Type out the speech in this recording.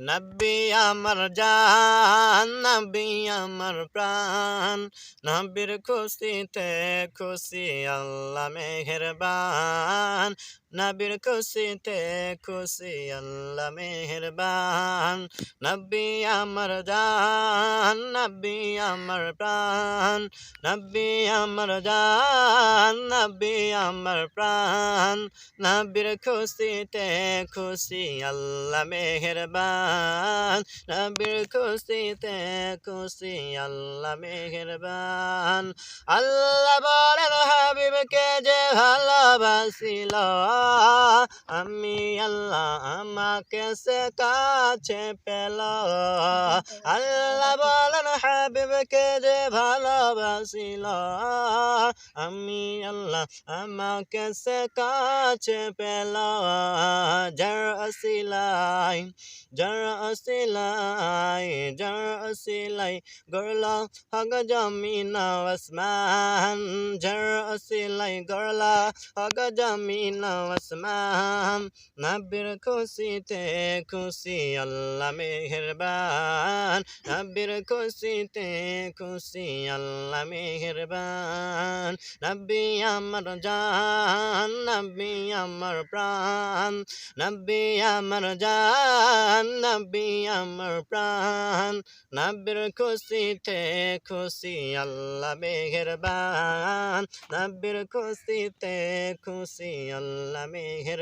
নব্বী আমার জান নব্বী আমার প্রাণ। নব্বীর খুশিতে খুশি আল্লাহ মেহেরবান। নবীর খুশিতে খুশি আল্লাহ মেহেরবান। নব্বী আমার জান নব্বী আমার প্রাণ। নব্বী আমার জান নব্বী আমার প্রাণ। নবীর খুশিতে খুশি আল্লাহ মেহেরবান। নবীর খুশিতে খুশি, আল্লাহ মেহেরবান। আল্লাহ বলেন, হাবিবকে যে ভালোবাসিল, আমি আল্লাহ আমাকে সে কাছে পেল। আল্লাহ বলেন, হাবিবকে যে ভালোবাসিল, আমি আল্লাহ আমাকে সে কাছে পেল। যার আসিলাই যার আসিলাই যার আসিলাই গড়ল হগ জমিন আসমান যার আসিলাই গড়ল হগ জমিন আসমান, নবীর খুশিতে খুশি আল্লাহ মেহেরবান। নবীর খুশিতে খুশি আল্লাহ মেহেরবান। নবী আমার জান নবী আমার প্রাণ। নবী আমার জান নবী আমার প্রাণ নবীর খুশিতে খুশি আল্লাহ মেহেরবান নবীর খুশিতে খুশি আল্লাহ মেহেরবান